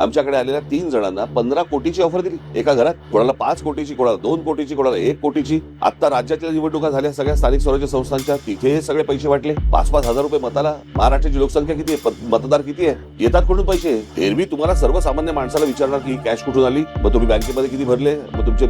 आमच्याकडे आलेल्या तीन जणांना पंधरा कोटीची ऑफर दिली. एका घरात कोणाला पाच कोटीची कोणाला दोन कोटीची कोणाला एक कोटीची. आता राज्यातल्या निवडणुका झाल्या सगळ्या स्थानिक स्वराज्य संस्थांच्या. तिथे हे सगळे पैसे वाटले. पाच पाच हजार रुपये मताला. महाराष्ट्राची लोकसंख्या किती आहे? मतदार किती आहे? येतात कुठून पैसे? एरवी तुम्हाला सर्वसामान्य माणसाला विचारणार की कॅश कुठून आली? मग तुम्ही बँकेमध्ये किती भरले? मग तुमचे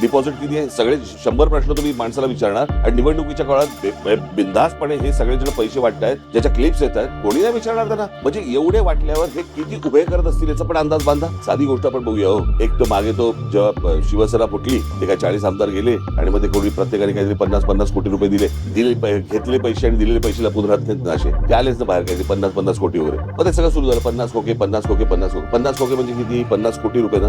डिपॉझिट किती आहे? सगळे शंभर प्रश्न तुम्ही माणसाला विचारणार. आणि निवडणुकीच्या काळात बिंदासपणे बिनधास्तपणे हे सगळे जण पैसे आहेत ज्याच्या क्लिप्स येत आहेत कोणी नाही विचारणार त्यांना. म्हणजे एवढे वाटल्यावर हे किती उभे करत असतील याचा पण अंदाज बांधा. साधी गोष्ट आपण बघूया हो. एक तर मागे तो जेव्हा शिवसेना फुटली ते काय चाळीस आमदार गेले आणि मध्ये कोणी प्रत्येकाने काहीतरी पन्नास पन्नास कोटी रुपये दिले दिले घेतले पैसे आणि दिलेले पैसे लपून राहत नाहीत ना असे. ते आलेच ना बाहेर काहीतरी पन्नास पन्नास कोटी वगैरे. मग ते सगळं सुरू झालं पन्नास खोके पन्नास खोके पन्नास खोके पन्नास खोके म्हणजे किती? पन्नास कोटी रुपये ना?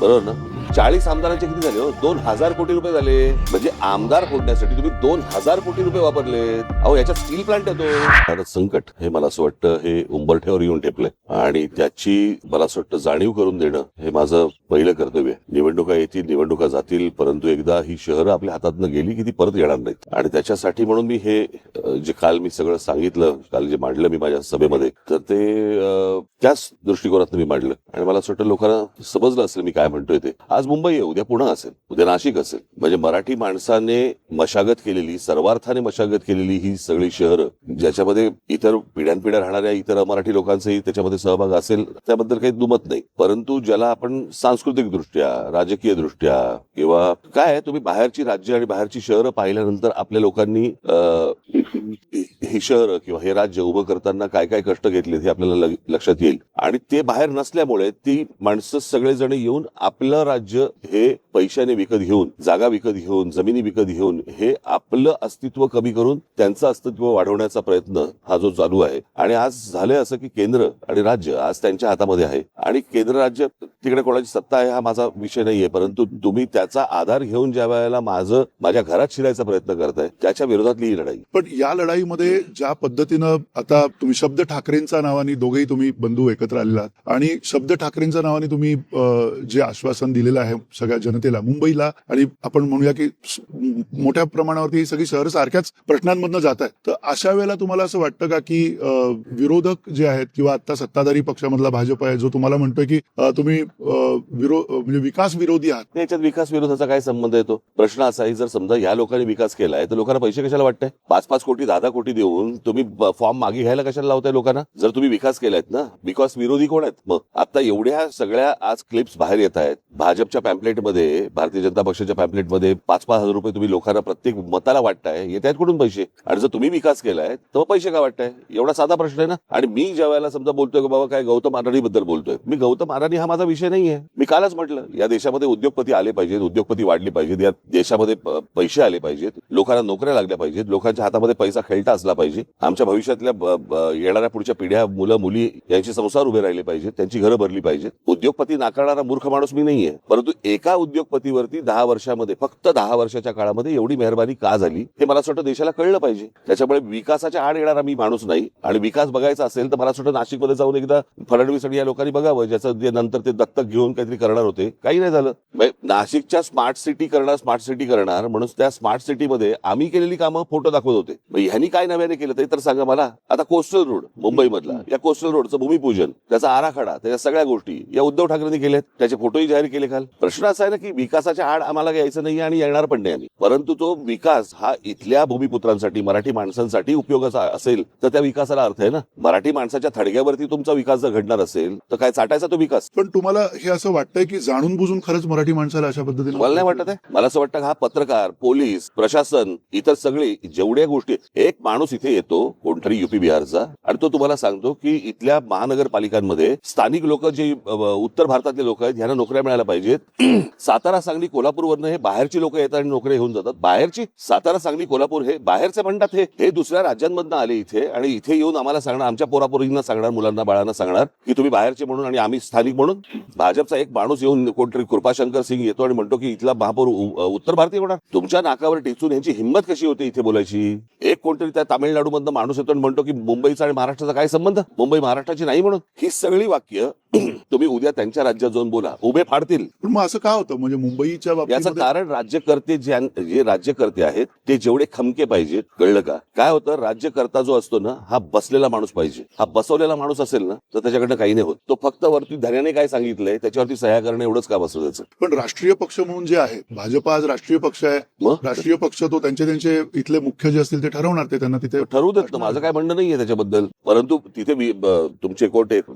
बरोबर ना? चाळीस आमदारांचे किती झाले हो? दोन हजार कोटी रुपये झाले. म्हणजे आमदार फोडण्यासाठी तुम्ही दोन हजार कोटी रुपये वापरले. अहो याच्यात स्टील प्लांट येतो. संकट हे मला असं वाटतं हे उंबरठ्यावर येऊन ठेपलंय. आणि त्याची मला असं वाटतं जाणीव करून देणं हे माझं पहिलं कर्तव्य निवडणुका येतील निवडणुका जातील परंतु एकदा ही शहरं आपल्या हातातनं गेली की ती परत येणार नाहीत. आणि त्याच्यासाठी म्हणून मी हे जे काल मी सगळं सांगितलं काल जे मांडलं मी माझ्या सभेमध्ये तर ते त्याच दृष्टिकोनातून मी मांडलं. आणि मला असं वाटतं लोकांना समजलं असेल मी काय म्हणतोय ते. आज मुंबई आहे उद्या पुणे असेल उद्या नाशिक असेल. म्हणजे मराठी माणसाने मशागत केलेली सर्वार्थाने मशागत केलेली ही सगळी शहरं ज्याच्यामध्ये इतर पिढ्यानपिढ्या राहणाऱ्या इतर मराठी लोकांचाही त्याच्यामध्ये सहभाग असेल त्याबद्दल काही दुमत नाही. परंतु ज्याला आपण सांग दृष्ट्या राजकीय दृष्ट्या किंवा काय आहे, तुम्ही बाहेरची राज्य आणि बाहेरची शहरं पाहिल्यानंतर आपल्या लोकांनी हे शहर किंवा हे राज्य उभं करताना काय काय कष्ट घेतले हे आपल्याला लक्षात येईल. आणि ते बाहेर नसल्यामुळे ती माणसं सगळेजण येऊन आपलं राज्य हे पैशाने विकत घेऊन जागा विकत घेऊन जमिनी विकत घेऊन हे आपलं अस्तित्व कमी करून त्यांचं अस्तित्व वाढवण्याचा प्रयत्न हा जो चालू आहे. आणि आज झालंय असं की केंद्र आणि राज्य आज त्यांच्या हातामध्ये आहे. आणि केंद्र राज्य तिकडे कोणाची सत्ता आहे हा माझा विषय नाहीये. परंतु तुम्ही त्याचा आधार घेऊन ज्या वेळेला माझं माझ्या घरात शिरायचा प्रयत्न करताय त्याच्या विरोधातली ही लढाई. पण या लढाईमध्ये ज्या पद्धतीनं आता तुम्ही शब्द ठाकरेंच्या नावाने दोघेही तुम्ही बंधू एकत्र आलेला आणि शब्द ठाकरेंच्या नावाने तुम्ही अं, जे आश्वासन दिलेलं आहे सगळ्या जनतेला मुंबईला आणि आपण म्हणूया की मोठ्या प्रमाणावरती ही सगळी शहर सारख्याच प्रश्नांमधनं जात आहे तर अशा वेळेला तुम्हाला असं वाटतं का की अं, विरोधक जे आहेत किंवा आता सत्ताधारी पक्षामधला भाजप आहे जो तुम्हाला म्हणतोय की अं, तुम्ही विरो म्हणजे विकास विरोधी आहात. याच्यात विकास विरोधाचा काय संबंध येतो प्रश्न असा आहे जर समजा या लोकांनी विकास केलाय तर लोकांना पैसे कशाला वाटतंय? पाच पाच कोटी दहा दहा कोटी देऊन तुम्ही फॉर्म मागे घ्यायला कशाला लावताय लोकांना? जर तुम्ही विकास केलायत ना बिकॉज विरोधी कोण आहेत? मग आता एवढ्या सगळ्या आज क्लिप्स बाहेर येत आहेत भाजपच्या पॅम्पलेटमध्ये भारतीय जनता पक्षाच्या पॅम्पलेटमध्ये पाच पाच हजार रुपये तुम्ही लोकांना प्रत्येक मताला वाटताय येत आहेत कुठून पैसे? आणि जर तुम्ही विकास केलाय तर पैसे का वाटताय? एवढा साधा प्रश्न आहे ना? आणि मी ज्या वेळेला समजा बोलतोय की बाबा काय गौतम अडाणी बद्दल बोलतोय मी गौतम अडाणी हा माझा विषय नाहीये. मी कालच म्हटलं या देशामध्ये उद्योगपती आले पाहिजेत उद्योगपती वाढले पाहिजेत या देशामध्ये पैसे आले पाहिजेत लोकांना नोकऱ्या लागल्या पाहिजेत लोकांच्या हातामध्ये पैसा खेळता असला पाहिजे आमच्या भविष्यातल्या ब- येणाऱ्या पुढच्या पिढ्या मुलं मुली यांचे संसार उभे राहिले पाहिजेत त्यांची घरं भरली पाहिजेत. उद्योगपती नाकारणारा मूर्ख माणूस मी नाहीये. परंतु एका उद्योगपतीवरती दहा वर्षामध्ये फक्त दहा वर्षाच्या काळामध्ये एवढी मेहरबानी का झाली हे मला असं वाटतं देशाला कळलं पाहिजे. त्याच्यामुळे विकासाच्या आड येणारा मी माणूस नाही. आणि विकास बघायचा असेल तर मला असं वाटतं नाशिकमध्ये जाऊन एकदा फडणवीस आणि या लोकांनी बघावं ज्याचं जे नंतर ते दत्तक घेऊन काहीतरी करणार होते. काही नाही झालं. म्हणजे नाशिकच्या स्मार्ट सिटी करणार स्मार्ट सिटी करणार म्हणून त्या स्मार्ट सिटीमध्ये आम्ही केलेली कामं फोटो दाखवत होते. म्हणजे ह्यांनी काय नव्याने केलं ते तर सांगा मला. आता कोस्टल रोड मुंबईमधला या कोस्टल रोडचं भूमिपूजन त्याचा आराखडा त्याच्या सगळ्या गोष्टी या उद्धव ठाकरेंनी केल्यात. त्याचे फोटोही जाहीर केले. काल प्रश्न असा आहे ना की विकासाच्या आड आम्हाला यायचं नाही आणि येणार पण नाही आम्ही. परंतु तो विकास हा इथल्या भूमिपुत्रांसाठी मराठी माणसांसाठी उपयोगाचा असेल तर त्या विकासाला अर्थ आहे ना. मराठी माणसाच्या थडग्यावरती तुमचा विकास जर घडणार असेल तर काय चाटायचा तो विकास? पण तुम्हाला हे असं वाटतंय की जाणून बुजून खरंच मराठी माणसाला अशा पद्धतीने मला नाही वाटत आहे? मला असं वाटतं हा पत्रकार पोलीस प्रशासन इतर सगळे जेवढ्या गोष्टी एक माणूस इथे येतो कोणतरी युपी बिहारचा आणि तो तुम्हाला सांगतो की इथल्या महानगरपालिकांमध्ये स्थानिक लोक जे उत्तर भारतातले लोक आहेत यांना नोकऱ्या मिळायला पाहिजेत. सातारा सांगली कोल्हापूरवरनं हे बाहेरची लोक येतात आणि नोकऱ्या घेऊन जातात. बाहेरची सातारा सांगली कोल्हापूर हे बाहेरचे म्हणतात हे. हे दुसऱ्या राज्यांमधनं आले इथे आणि इथे येऊन आम्हाला सांगणार आमच्या पोरापोरींना सांगणार मुलांना बाळांना सांगणार की तुम्ही बाहेरचे म्हणून आणि आम्ही स्थानिक म्हणून. भाजपचा एक माणूस येऊन कोणतरी कृपाशंकर सिंग येतो आणि म्हणतो की इथला महापौर उत्तर भारतीय होणार तुमच्या नाकावर टेचून यांची हिंमत कशी होते इथे बोलायची? एक कोणतरी त्या तामिळनाडू मधनं माणूस येतो आणि म्हणतो की मुंबईचा आणि महाराष्ट्राचा काय संबंध? मुंबई महाराष्ट्राची नाही म्हणून. ही सगळी वाक्य तुम्ही उद्या त्यांच्या राज्यात जाऊन बोला. उभे फाडतील. पण मग असं का होतं? म्हणजे मुंबईच्या याचं बाबतीत कारण राज्यकर्ते जे जे राज्यकर्ते आहेत ते जेवढे खमके पाहिजेत कळलं का? काय होतं? राज्यकर्ता जो असतो ना हा बसलेला माणूस पाहिजे. हा बसवलेला माणूस असेल ना तर त्याच्याकडनं काही नाही होत. तो फक्त वरती धन्याने काय सांगितलंय त्याच्यावरती सह्या करणे एवढंच काम असतं त्याचं पण राष्ट्रीय पक्ष म्हणून जे आहे भाजप आज राष्ट्रीय पक्ष आहे. मग? राष्ट्रीय पक्ष तो त्यांचे त्यांचे इथले मुख्य जे असतील ते ठरवणार ते त्यांना तिथे ठरवू देत ना माझं काय म्हणणं नाहीये त्याच्याबद्दल. परंतु तिथे वि- ब- तुमचे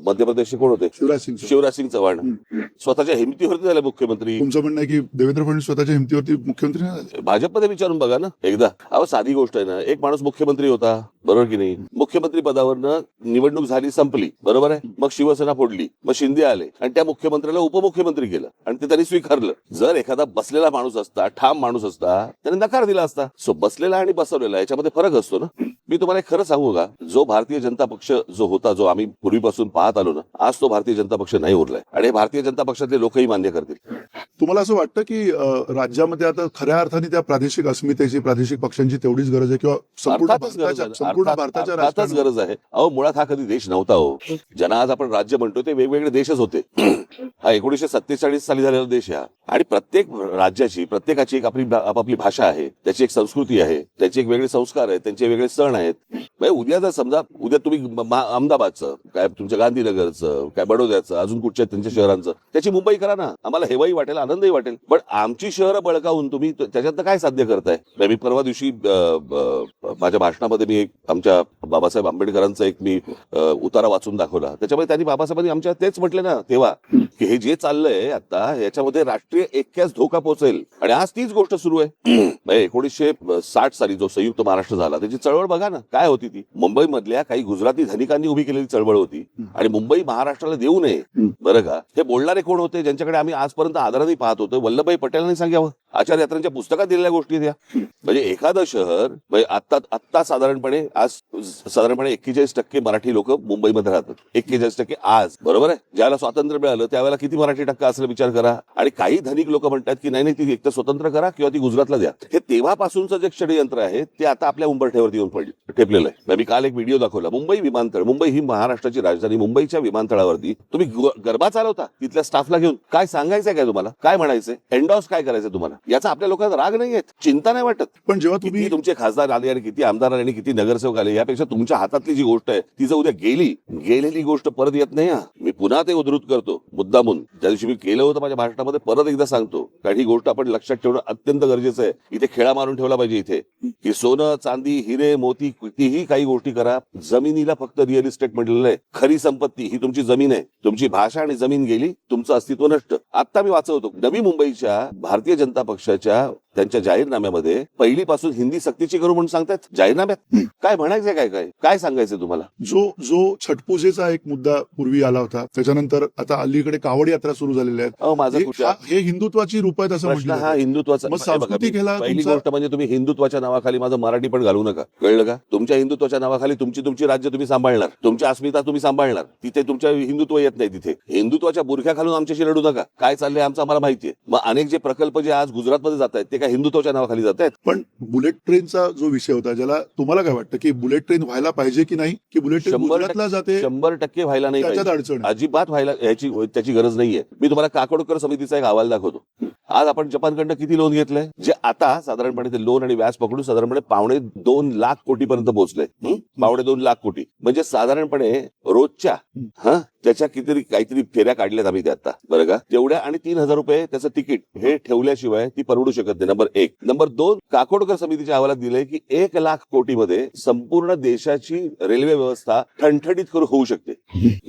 मध्य प्रदेशचे कोण होते? शिवराज सिंग. शिवराज सिंग चव्हाण. स्वतःच्या हिमतीवरती झाले मुख्यमंत्री. तुमचं म्हणणं आहे की देवेंद्र फडणवीस स्वतःच्या हिमतीवरती मुख्यमंत्री नाही झाले? भाजपमध्ये विचारून बघा ना एकदा. अहो साधी गोष्ट आहे ना एक माणूस मुख्यमंत्री होता बरोबर की नाही? मुख्यमंत्री पदावरनं निवडणूक झाली संपली बरोबर आहे? मग शिवसेना फोडली मग शिंदे आले आणि त्या मुख्यमंत्र्याला उपमुख्यमंत्री केलं आणि ते त्यांनी स्वीकारलं. जर एखादा बसलेला माणूस असता ठाम माणूस असता त्याने नकार दिला असता. सो बसलेला आणि बसवलेला याच्यामध्ये फरक असतो ना. मी तुम्हाला एक खरं सांगू का? जो भारतीय जनता पक्ष जो होता जो आम्ही पूर्वीपासून पाहत आलो ना आज तो भारतीय जनता पक्ष नाही उरलाय. आणि हे भारतीय जनता पक्षातले लोकही मान्य करतील. तुम्हाला असं वाटतं की राज्यामध्ये आता खऱ्या अर्थाने त्या प्रादेशिक अस्मितेची प्रादेशिक पक्षांची तेवढीच गरज आहे? किंवा संपूर्ण भारताच्या गरज आहे. अहो मुळात हा कधी देश नव्हता हो. ज्यांना आज आपण राज्य म्हणतो ते वेगवेगळे देशच होते. हा एकोणीशे सत्तेचाळीस साली झालेला देश आहे हा. आणि प्रत्येक राज्याची प्रत्येकाची एक आपली आपापली भाषा आहे. त्याची एक संस्कृती आहे. त्याचे एक वेगळे संस्कार आहेत. त्यांचे वेगळे सण आहेत. म्हणजे उद्या जर समजा उद्या तुम्ही अहमदाबादचं काय तुमच्या गांधीनगरचं काय बडोद्याचं अजून कुठच्या त्यांच्या शहरांचं त्याची मुंबई करा ना. आम्हाला हेवाही वाटेल आनंदही वाटेल. पण आमची शहरं बळकावून तुम्ही त्याच्यातनं काय साध्य करताय? मी परवा दिवशी माझ्या भाषणामध्ये मी एक आमच्या बाबासाहेब आंबेडकरांचा एक मी उतारा वाचून दाखवला. त्याच्यामध्ये त्यांनी बाबासाहेबांनी आमच्या तेच म्हटले ना तेव्हा. हे जे चाललंय आता याच्यामध्ये राष्ट्रीय ऐक्यास धोका पोहोचेल. आणि आज तीच गोष्ट सुरू आहे. म्हणजे एकोणीसशे साठ साली जो संयुक्त महाराष्ट्र झाला त्याची चळवळ बघा ना काय होती ती. मुंबई मधल्या काही गुजराती धनिकांनी उभी केलेली चळवळ होती. आणि मुंबई महाराष्ट्राला देऊ नये. बरं का? हे बोलणारे कोण होते? ज्यांच्याकडे आम्ही आजपर्यंत आदराने पाहत होतो. वल्लभभाई पटेलांनी सांगावं. आचार्यात्रांच्या पुस्तकात दिलेल्या गोष्टी द्या म्हणजे एखादं शहर म्हणजे आत्ता आत्ता साधारणपणे आज साधारणपणे एक्केचाळीस टक्के मराठी लोक मुंबईमध्ये राहतात. एक्केचाळीस टक्के आज. बरोबर आहे? ज्याला स्वातंत्र्य मिळालं त्यावेळेला किती मराठी टक्का असलं विचार करा. आणि काही धनिक लोक म्हणतात की नाही नाही ती एकतर स्वतंत्र करा किंवा ती गुजरातला द्या. हे तेव्हापासूनचं जे षडयंत्र आहे ते आता आपल्या उंबरठ्यावरती येऊन पडले ठेपलेलं आहे. मी काल एक व्हिडिओ दाखवला. मुंबई विमानतळ मुंबई ही महाराष्ट्राची राजधानी मुंबईच्या विमानतळावरती तुम्ही गरबा चालवता तिथल्या स्टाफला घेऊन. काय सांगायचंय काय तुम्हाला? काय म्हणायचंय? एन्डॉस काय करायचं तुम्हाला? याचा आपल्या लोकांना राग नाही आहेत चिंता नाही वाटत. पण जेव्हा तुम्ही तुमचे खासदार आले आणि किती आमदार आले आणि किती नगरसेवक आले यापेक्षा तुमच्या हातातली जी गोष्ट आहे ती जर उद्या गेली गेलेली गोष्ट परत येत नाही हा. मी पुन्हा ते उद्धृत करतो मुद्दामून. त्या दिवशी मी केलं होतं माझ्या भाषणामध्ये परत एकदा सांगतो. कारण ही गोष्ट आपण लक्षात ठेवणं अत्यंत गरजेचं आहे. इथे खेळा मारून ठेवला पाहिजे इथे. की सोनं चांदी हिरे मोती कितीही काही गोष्टी करा जमिनीला फक्त रिअल इस्टेट म्हटलेलं आहे. खरी संपत्ती ही तुमची जमीन आहे. तुमची भाषा आणि जमीन गेली तुमचं अस्तित्व नष्ट. आता मी वाचवतो. नवी मुंबईच्या भारतीय जनता पक्षाच्या त्यांच्या जाहीरनाम्यामध्ये पहिलीपासून हिंदी सक्तीची करू म्हणून सांगतात जाहीरनाम्यात? काय म्हणायचंय काय काय? काय सांगायचं तुम्हाला? जो जो छटपूजेचा एक मुद्दा पूर्वी आला होता त्याच्यानंतर आता अलीकडे कावड यात्रा सुरू झालेल्या आहेत. माझं हे- हा- हे हिंदुत्वाची रूप आहेत असं प्रश्न हा. हिंदुत्वाचा मग हे बघा, सांस्कृतिक मी- ह्याला पहिली तुमचा- गोष्ट म्हणजे तुम्ही हिंदुत्वाच्या नावाखाली माझं मराठी पण घालू नका. कळलं का? तुमच्या हिंदुत्वाच्या नावाखाली तुमची तुमची राज्य तुम्ही सांभाळणार. तुमची अस्मिता तुम्ही सांभाळणार. तिथे तुमच्या हिंदुत्व येत नाही तिथे. हिंदुत्वाच्या बुरख्या खालून आमच्याशी लढू नका. काय चाललंय आमचं आम्हाला माहितीये मग अनेक जे प्रकल्प जे आज गुजरातमध्ये जात आहेत ते काय हिंदुत्वाच्या नावाखाली जात आहेत पण बुलेट ट्रेनचा जो विषय होता ज्याला तुम्हाला काय वाटतं की बुलेट ट्रेन व्हायला पाहिजे की नाही की बुलेट ट्रेन गुजरातला जाते शंभर टक्के व्हायला नाही त्याच्यात अडचण. अजिबात व्हायला याची त्याची गरज नाहीये. मी तुम्हाला काकोडकर समितीचा एक अहवाल दाखवतो. आज आपण जपानकडनं किती लोन घेतलंय? जे आता साधारणपणे ते लोन आणि व्याज पकडून साधारणपणे पावणे दोन लाख कोटीपर्यंत पोहोचले पावणे दोन लाख कोटी. म्हणजे साधारणपणे रोजच्या हा. त्याच्या कितीतरी काहीतरी फेऱ्या काढल्यात आम्ही त्या आता. बरं का? तेवढ्या आणि तीन हजार रुपये त्याचं तिकीट हे ठेवल्याशिवाय ती परवडू शकत नाही. नंबर एक. नंबर दोन काकोडकर समितीच्या अहवालात दिलंय की एक लाख कोटीमध्ये संपूर्ण देशाची रेल्वे व्यवस्था ठणठणीत करू होऊ शकते.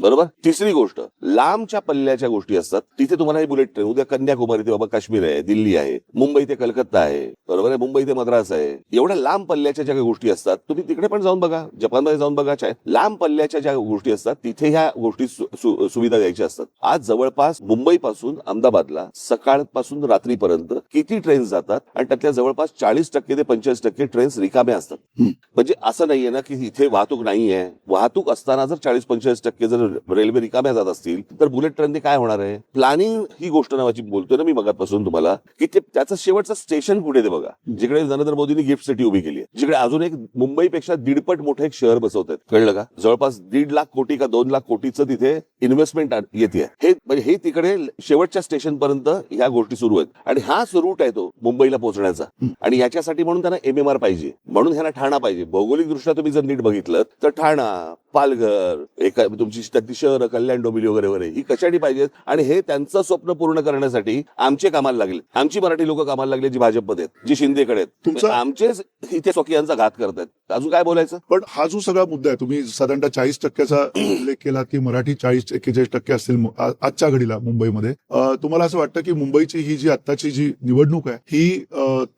बरोबर? तिसरी गोष्ट लांबच्या पल्ल्याच्या गोष्टी असतात. तिथे तुम्हाला हे बुलेट ट्रेन उद्या कन्याकुमारी ते बाबा काश्मीर आहे दिल्ली आहे मुंबई ते कलकत्ता आहे बरोबर आहे? मुंबई ते मद्रास आहे. एवढ्या लांब पल्ल्याच्या ज्या काही गोष्टी असतात तुम्ही तिकडे पण जाऊन बघा जपानमध्ये जाऊन बघा चाय लांब पल्ल्याच्या ज्या गोष्टी असतात तिथे ह्या गोष्टी सुविधा द्यायच्या असतात. आज जवळपास मुंबई पासून अहमदाबादला सकाळपासून रात्रीपर्यंत किती ट्रेन जातात? आणि त्यातल्या जवळपास चाळीस टक्के ते पंचेचाळीस टक्के ट्रेन्स रिकाम्या असतात. म्हणजे असं नाहीये ना की इथे वाहतूक नाहीये. वाहतूक असताना जर चाळीस पंचेचाळीस टक्के जर रेल्वे रिकाम्या जात असतील तर बुलेट ट्रेनने काय होणार आहे? प्लॅनिंग ही गोष्ट नावाची बोलतोय ना मी मगापासून. तुम्हाला की ते त्याचं शेवटचं स्टेशन कुठे ते बघा. जिकडे नरेंद्र मोदींनी गिफ्ट सिटी उभी केली आहे. जिकडे अजून एक मुंबईपेक्षा दीडपट मोठं एक शहर बसवत आहेत कळलं का? जवळपास दीड लाख कोटी का दोन लाख कोटीचं तिथे इन्व्हेस्टमेंट येते हे म्हणजे हे तिकडे शेवटच्या स्टेशन पर्यंत ह्या गोष्टी सुरू आहेत. आणि हाच रूट आहे तो मुंबईला पोहोचण्याचा. आणि याच्यासाठी म्हणून त्यांना एम एम आर पाहिजे. म्हणून ह्यांना ठाणा पाहिजे. भौगोलिक दृष्ट्या तुम्ही जर नीट बघितलं तर ठाणा पालघर एका तुमची ती शहरं कल्याण डोंबिवली वगैरे वगैरे ही कशासाठी पाहिजेत? आणि हे त्यांचं स्वप्न पूर्ण करण्यासाठी आमचे कामाला लागले. आमची मराठी लोक कामाला लागले जी भाजपमध्ये आहेत जी शिंदेकडे आमचेच इथे स्वकीयांचा घात करतायत अजून काय बोलायचं? पण हा जो सगळा मुद्दा आहे तुम्ही साधारणतः चाळीस टक्क्याचा उल्लेख केला की मराठी चाळीस एक्केचाळीस टक्के असतील आजच्या घडीला मुंबईमध्ये. तुम्हाला असं वाटतं की मुंबईची ही जी आत्ताची जी निवडणूक आहे ही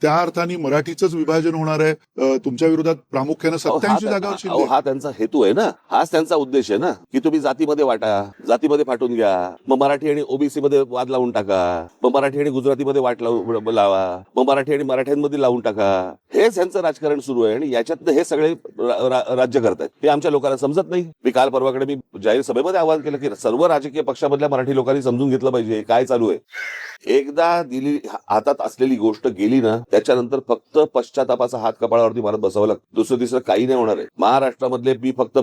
त्या अर्थाने मराठीचंच विभाजन होणार आहे? तुमच्या विरोधात प्रामुख्यानं हा सत्याऐंशी शिंदे हा त्यांचा हेतू आहे ना. हाच त्यांचा उद्देश आहे ना? की तुम्ही जातीमध्ये वाटा जातीमध्ये फाटून घ्या. मग मराठी आणि ओबीसी मध्ये वाद लावून टाका. मग मराठी आणि गुजरातीमध्ये वाट लावू लावा. मग मराठी आणि मराठ्यांमध्ये लावून टाका. हेच यांचं राजकारण सुरू आहे आणि याच्यातनं हे सगळे राज्य करतायत. हे आमच्या लोकांना समजत नाही. मी काल परवाकडे मी जाहीर सभेमध्ये आवाहन केलं की सर्व राजकीय पक्षामधल्या मराठी लोकांनी समजून घेतलं पाहिजे. काय चालू आहे? एकदा दिली हातात असलेली गोष्ट गेली ना त्याच्यानंतर फक्त पश्चातापाचा हात कपाळावरती मारत बसावं लागतं. दुसरं तिसरं काही नाही होणार आहे. महाराष्ट्रामधले मी फक्त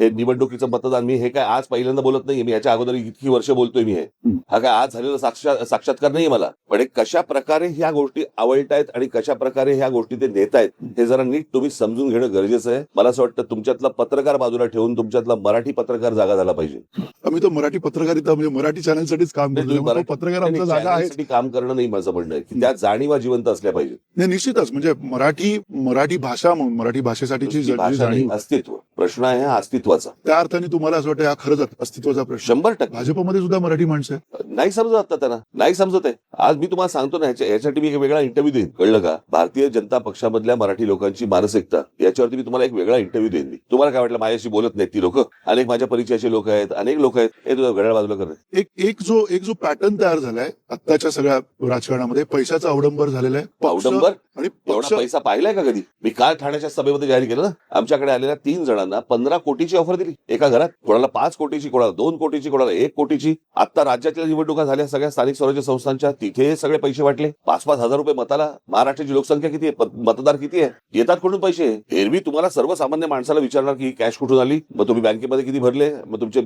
हे निवडणुकीचं मतदान मी हे काय आज पहिल्यांदा बोलत नाही मी याच्या अगोदर इतकी वर्ष बोलतोय मी हे. हा काय आज झालेला साक्षा साक्षात्कार नाही मला. पण हे कशा प्रकारे ह्या गोष्टी आवडतायत आणि कशा प्रकारे ह्या गोष्टी ते नेत आहेत हे जरा नीट तुम्ही समजून घेणं गरजेचं आहे. मला असं वाटतं तुमच्यातला पत्रकार बाजूला ठेवून तुमच्यातला मराठी पत्रकार जागा झाला पाहिजे. आम्ही तर मराठी पत्रकारिता म्हणजे मराठी चॅनलसाठीच काम करतो तो पत्रकार आमचा जागा आहे. चॅनलसाठी काम करणं नाही माझं म्हणणं आहे. की त्या जाणीवा जिवंत असल्या पाहिजे नाही निश्चितच. म्हणजे मराठी मराठी भाषा म्हणून मराठी भाषेसाठीची जाणीव. अस्तित्व. प्रश्न आहे हा अस्तित्वाचा. त्या अर्थाने तुम्हाला असं वाटतं हा खरंच अस्तित्वाचा प्रश्न. शंभर टक्के. भाजपमध्ये सुद्धा मराठी माणसं आहेत. नाही समजत आता त्यांना. नाही समजत आहे. आज मी तुम्हाला सांगतो ना ह्याच्या- ह्याच्यासाठी मी एक वेगळा इंटरव्ह्यू देईन. कळलं का? भारतीय जनता पक्षामधल्या मराठी लोकांची मानसिकता याच्यावरती मी तुम्हाला एक वेगळा इंटरव्ह्यू देईन मी. तुम्हाला काय वाटलं माझ्याशी बोलत नाहीत ती लोक? अनेक माझ्या परिचयाचे लोक आहेत अनेक लोक आहेत. हे तुझं घड्याळ बाजूला करत एक एक जो एक जो पॅटर्न तयार झालाय आत्ताच्या सगळ्या राजकारणामध्ये पैशाचा अवडंबर झालेला आहे. पक्ष अवडंबर? आणि एवढा पक्ष पैसा पाहिलाय का कधी? मी काल ठाण्याच्या सभेमध्ये जाहीर केलं ना. आमच्याकडे आलेल्या तीन जणांना पंधरा कोटीची ऑफर दिली. एका घरात कोणाला पाच कोटीची कोणाला दोन कोटीची कोणाला एक कोटीची. आता राज्यातल्या निवडणुका झाल्या सगळ्या स्थानिक स्वराज्य संस्थांच्या. तिथे सगळे पैसे वाटले. पाच पाच हजार रुपये मताला. महाराष्ट्राची लोकसंख्या किती आहे? मतदार किती आहे? येतात कुठून पैसे? एरवी तुम्हाला सर्वसामान्य माणसाला विचारणार की कॅश कुठून आली? मग तुम्ही बँकेमध्ये किती भरले? मग तुमचे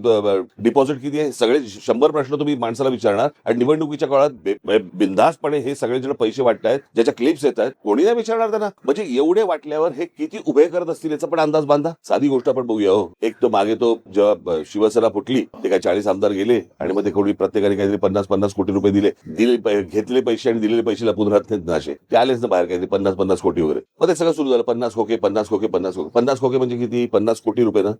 डिपॉझिट किती आहे? सगळे शंभर प्रश्न तुम्ही माणसाला विचारणार. आणि निवडणुकीच्या काळात बिंदासपणे हे सगळे जण पैसे वाटतायत ज्याच्या क्लिप्स येत आहेत कोणी नाही विचारणार त्यांना. म्हणजे एवढे वाटल्यावर हे किती उभे करत असतील याचा पण अंदाज बांधा. साधी गोष्ट आपण बघूया हो. एक तो मागे तो जेव्हा शिवसेना फुटली ते काय चाळीस आमदार गेले आणि मग ते कोणी प्रत्येकाने काहीतरी पन्नास पन्नास कोटी रुपये दिले. दिले घेतले पैसे आणि दिलेले पैसे लपून राहत नाहीत ना असे. ते आलेच ना बाहेर काहीतरी पन्नास पन्नास कोटी वगैरे. मग ते सगळं सुरू झालं. पन्नास खोके पन्नास खोके पन्नास खोके. पन्नास खोके म्हणजे किती? पन्नास कोटी रुपये ना.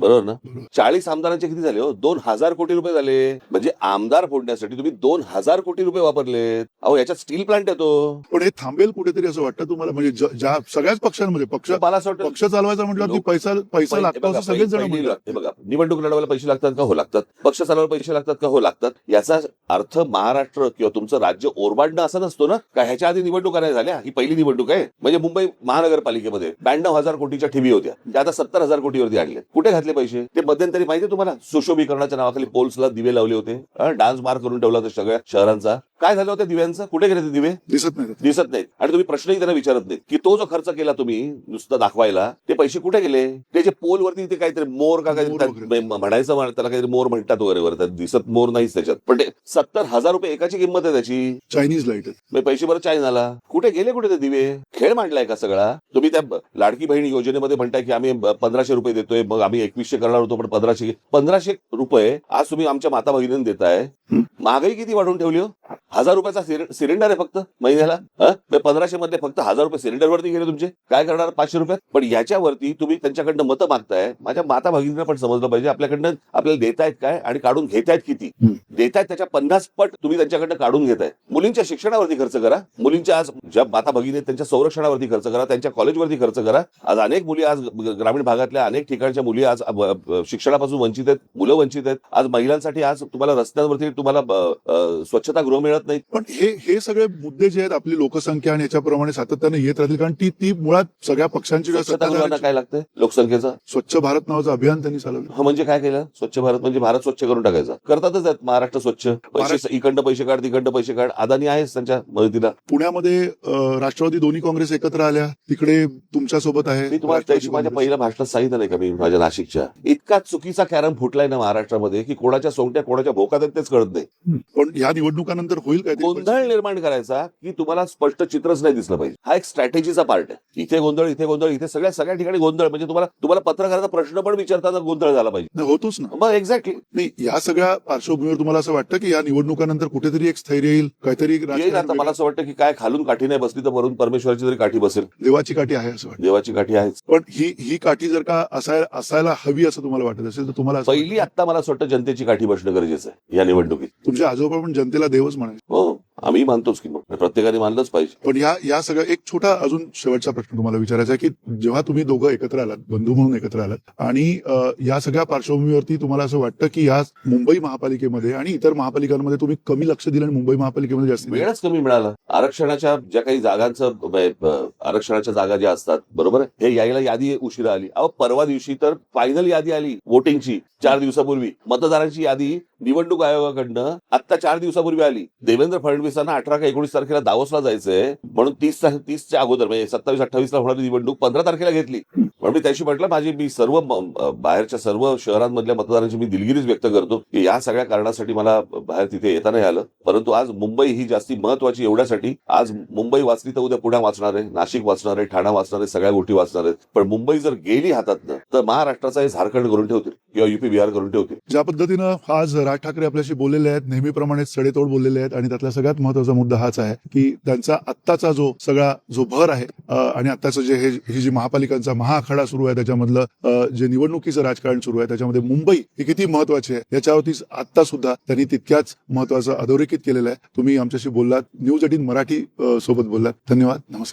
बरोबर ना. चाळीस आमदारांचे किती झाले हो? दोन हजार कोटी रुपये झाले. म्हणजे आमदार फोडण्यासाठी तुम्ही दोन हजार कोटी रुपये वापरले अहो याच्यात स्टील प्लांट येतो पण हे थांबेल कुठेतरी असं वाटतं तुम्हाला? म्हणजे ज्या सगळ्याच पक्षांमध्ये पक्ष मला असं वाटतं पक्ष चालवायचा म्हटलं की पैसा पैसा लागतो सगळेच जण पहिली- म्हणतात. बघा निवडणूक लढवायला पैसे लागतात का? हो लागतात. पक्ष चालवायला पैसे लागतात का? हो लागतात. याचा अर्थ महाराष्ट्र किंवा तुमचं राज्य ओरबाडणं असं नसतो ना? का ह्याच्या आधी निवडणुका नाही झाल्या? ही पहिली निवडणूक आहे. म्हणजे मुंबई महानगरपालिकेमध्ये ब्याण्णव हजार कोटीच्या ठेवी होत्या. त्या आता सत्तर हजार कोटीवरती आणले कुठे घातले पैसे? ते मध्यंतरी माहिती तुम्हाला? सुशोभीकरणाच्या नावाखाली पोल्सला दिवे लावले होते. डान्स बार करून ठेवला होता सगळ्या शहरांचा. काय झालं होतं दिव्यांचं? कुठे गेले ते दिवे? दिसत नाही दिसत नाहीत. आणि तुम्ही प्रश्नही त्यांना विचारत नाहीत. की तो जो खर्च केला तुम्ही नुसतं दाखवायला ते पैसे कुठे गेले? ते जे पोलवरती ते काहीतरी मोर का काहीतरी म्हणायचं म्हण- त्याला काहीतरी मोर म्हणतात वगैरे त्यात दिसत मोर नाहीच त्याच्यात. पण ते सत्तर हजार रुपये एकाची किंमत आहे त्याची. चायनीज लाइट पैसे बरं चायनाला. कुठे गेले कुठे ते दिवे? खेळ मांडलाय का सगळा? तुम्ही त्या लाडकी बहीण योजनेमध्ये म्हणताय की आम्ही पंधराशे रुपये देतोय मग आम्ही एकवीसशे करणार होतो पण पंधराशे पंधराशे रुपये आज तुम्ही आमच्या माता भगिनींना देताय महागाई किती वाढवून ठेवली हो? हजार रुपयाचा सिलें- सिलेंडर आहे फक्त महिन्याला पंधराशे मध्ये फक्त हजार रुपये सिलेंडरवरती गेले तुमचे. काय करणार? पाचशे रुपयात पण याच्यावरती तुम्ही त्यांच्याकडनं मतं मागताय. माझ्या माता भगिनींना पण समजलं पाहिजे. आपल्याकडनं आपल्याला देतायत काय आणि काढून घेतायत किती. देतायत त्याच्या पन्नास पट तुम्ही त्यांच्याकडनं काढून घेताय. मुलींच्या शिक्षणावरती खर्च करा. मुलींच्या आज ज्या माता भगिनी आहेत, त्यांच्या संरक्षणावरती खर्च करा. त्यांच्या कॉलेजवरती खर्च करा. आज अनेक मुली आज ग्रामीण भागातल्या अनेक ठिकाणच्या मुली आज शिक्षणापासून वंचित आहेत मुलं वंचित आहेत. आज महिलांसाठी आज तुम्हाला रस्त्यांवरती तुम्हाला अ, स्वच्छतागृह मिळत मिळत नाही पण हे हे सगळे मुद्दे जे आहेत आपली लोकसंख्या आणि याच्याप्रमाणे सातत्याने येत राहतील कारण ती ती मुळात सगळ्या पक्षांची काय लागतंय? लोकसंख्येचं? स्वच्छ भारत नावाचं अभियान त्यांनी चालवलं. म्हणजे काय केलं? स्वच्छ भारत म्हणजे भारत स्वच्छ करून टाकायचा. करतातच आहेत महाराष्ट्र स्वच्छ. पैसे पैसे काढ तिकडं पैसे काढ. अदानी आहेच त्यांच्या मदतीला. पुण्यामध्ये राष्ट्रवादी दोन्ही काँग्रेस एकत्र आल्या. तिकडे तुमच्यासोबत आहे. मी तुम्हाला माझ्या. पहिल्या भाषणात सांगितलं नाही का मी माझ्या नाशिकच्या. इतका चुकीचा कॅरम फुटलाय ना महाराष्ट्रामध्ये की कोणाच्या सोंगट्या कोणाच्या भोकात आहेत तेच कळत नाही. पण या निवडणुकानंतर होईल काय? गोंधळ निर्माण करायचा की तुम्हाला स्पष्ट चित्रच नाही दिसलं पाहिजे. हा एक स्ट्रॅटेजीचा पार्ट आहे. इथे गोंधळ इथे गोंधळ इथे सगळ्या सगळ्या ठिकाणी गोंधळ. म्हणजे तुम्हाला तुम्हाला पत्रकाराचा प्रश्न पण विचारताना गोंधळ झाला पाहिजे. होतोच ना. मग एक्झॅक्टली नाही या सगळ्या पार्श्वभूमीवर तुम्हाला असं वाटतं की या निवडणुकानंतर कुठेतरी एक स्थैर्य येईल? काहीतरी येईल आता. मला असं वाटतं की काय खालून काठी नाही बसली तर वरून परमेश्वराची तरी काठी बसेल. देवाची काठी आहे असं वाटतं. देवाची काठी आहेच. पण ही ही काठी जर का असाय असायला हवी असं तुम्हाला वाटत असेल तर तुम्हाला पहिली आता मला असं वाटतं जनतेची काठी बसणं गरजेचं आहे या निवडणुकीत. वाटतं, तुमचे आजोबा पण जनतेला देवच म्हणायचे. हो आम्ही मानतोच की मग. प्रत्येकाने मानलंच पाहिजे. पण या या सगळ्या एक छोटा अजून शेवटचा प्रश्न तुम्हाला विचारायचा आहे की जेव्हा तुम्ही दोघं एकत्र आलात बंधू म्हणून एकत्र आलात आणि या सगळ्या पार्श्वभूमीवरती तुम्हाला असं वाटतं की या मुंबई महापालिकेमध्ये आणि इतर महापालिकांमध्ये तुम्ही कमी लक्ष दिलं आणि मुंबई महापालिकेमध्ये जास्त. वेळच कमी मिळाला. आरक्षणाच्या ज्या काही जागांचं आरक्षणाच्या जागा ज्या असतात बरोबर? हे यायला यादी उशिरा आली. अहो परवा दिवशी तर फायनल यादी आली वोटिंगची चार दिवसापूर्वी. मतदारांची यादी निवडणूक आयोगाकडनं आता चार दिवसापूर्वी आली. देवेंद्र फडणवीसांना अठरा का एकोणीस तारखेला दावोसला जायचंय. म्हणून तीस तीसच्या अगोदर म्हणजे सत्तावीस अठ्ठावीसला होणारी निवडणूक पंधरा तारखेला घेतली. म्हणून मी त्याशी म्हटलं माझी मी सर्व बाहेरच्या सर्व शहरांमधल्या मतदारांची मी दिलगिरीच व्यक्त करतो की या सगळ्या कारणासाठी मला बाहेर तिथे येता नाही आलं. परंतु आज मुंबई ही जास्ती महत्वाची एवढ्यासाठी आज मुंबई वाचली तर उद्या पुण्या वाचणार आहे नाशिक वाचणार आहे ठाणा वाचणार आहे सगळ्या गोष्टी वाचणार आहेत. पण मुंबई जर गेली हातात तर महाराष्ट्राचा हे झारखंड करून ठेवतील किंवा युपी बिहार करून ठेवतील. ज्या पद्धतीनं आज राज ठाकरे आपल्याशी बोललेले आहेत नेहमीप्रमाणे सडेतोड बोललेले आहेत आणि त्यातला सगळ्यात महत्त्वाचा मुद्दा हाच आहे की त्यांचा आत्ताचा जो सगळा जो भर आहे आणि आत्ताचं जे हे जी महापालिकांचा महाआखाडा सुरू आहे त्याच्यामधलं जे निवडणुकीचं राजकारण सुरू आहे त्याच्यामध्ये मुंबई ही किती महत्वाची आहे याच्यावरती आत्ता सुद्धा त्यांनी तितक्याच महत्वाचं अधोरेखित केलेलं आहे. तुम्ही आमच्याशी बोललात न्यूज एटीन मराठी सोबत बोललात. धन्यवाद. नमस्कार.